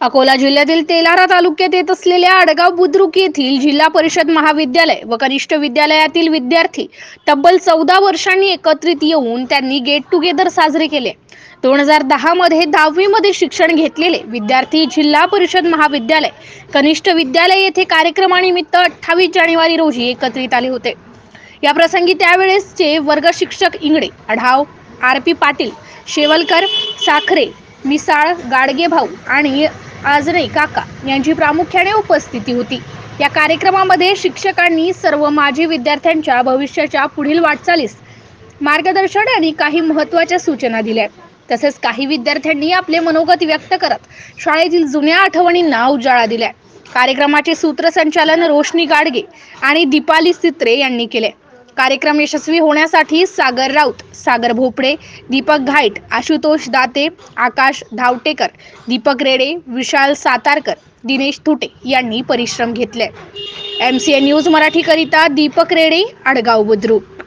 अकोला जिल्ह्यातील तेलारा तालुक्यात येत असलेल्या आडगाव बुद्रुक येथील जिल्हा परिषद महाविद्यालय व कनिष्ठ विद्यालयातील विद्यार्थी तब्बल चौदा वर्षांनी एकत्रित येऊन त्यांनी गेट टुगेदर साजरे केले. दोन हजार दहा मध्ये दहावी मध्ये शिक्षण घेतलेले विद्यार्थी जिल्हा परिषद महाविद्यालय कनिष्ठ विद्यालय येथे कार्यक्रमानिमित्त अठ्ठावीस जानेवारी रोजी एकत्रित आले होते. या प्रसंगी त्यावेळेसचे वर्ग शिक्षक इंगडे अढाव आर पी पाटील शेवलकर साखरे मिसाळ गाडगे भाऊ आणि आजरे काका यांची प्रामुख्याने उपस्थिती होती. या कार्यक्रमामध्ये शिक्षकांनी सर्व माजी विद्यार्थ्यांच्या भविष्याच्या पुढील वाटचालीस मार्गदर्शन आणि काही महत्त्वाच्या सूचना दिल्या. तसेच काही विद्यार्थ्यांनी आपले मनोगत व्यक्त करत शाळेतील जुन्या आठवणींना उजाळा दिलाय. कार्यक्रमाचे सूत्रसंचालन रोशनी गाडगे आणि दीपाली सित्रे यांनी केले. कार्यक्रम यशस्वी होण्यासाठी सागर राऊत सागर भोपडे दीपक घाईट आशुतोष दाते आकाश धावटेकर दीपक रेडे विशाल सातारकर दिनेश थुटे यांनी परिश्रम घेतले. एम सी ए न्यूज मराठीकरिता दीपक रेडे आडगाव बुद्रुक.